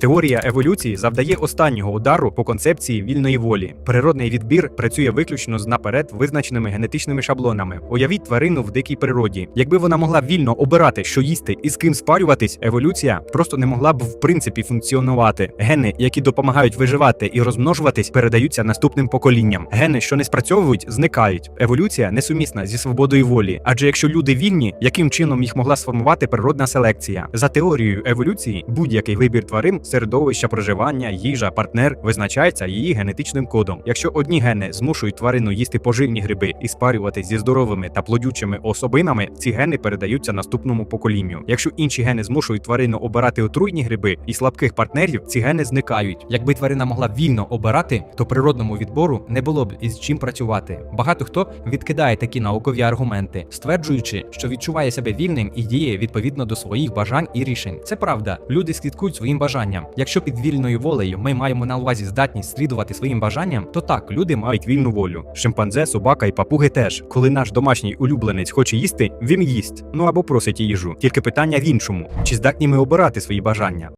Теорія еволюції завдає останнього удару по концепції вільної волі. Природний відбір працює виключно з наперед визначеними генетичними шаблонами. Уявіть тварину в дикій природі. Якби вона могла вільно обирати, що їсти і з ким спарюватись, еволюція просто не могла б в принципі функціонувати. Гени, які допомагають виживати і розмножуватись, передаються наступним поколінням. Гени, що не спрацьовують, зникають. Еволюція несумісна зі свободою волі. Адже якщо люди вільні, яким чином їх могла сформувати природна селекція? За теорією еволюції, будь-який вибір тварин, середовища проживання, їжа, партнер визначається її генетичним кодом. Якщо одні гени змушують тварину їсти поживні гриби і спарюватись зі здоровими та плодючими особинами, ці гени передаються наступному поколінню. Якщо інші гени змушують тварину обирати отруйні гриби і слабких партнерів, ці гени зникають. Якби тварина могла вільно обирати, то природному відбору не було б із чим працювати. Багато хто відкидає такі наукові аргументи, стверджуючи, що відчуває себе вільним і діє відповідно до своїх бажань і рішень. Це правда. Люди слідкують своїм бажанням. Якщо під вільною волею ми маємо на увазі здатність слідувати своїм бажанням, то так, люди мають вільну волю. Шимпанзе, собака і папуги теж. Коли наш домашній улюбленець хоче їсти, він їсть. Ну або просить їжу. Тільки питання в іншому: чи здатні ми обирати свої бажання?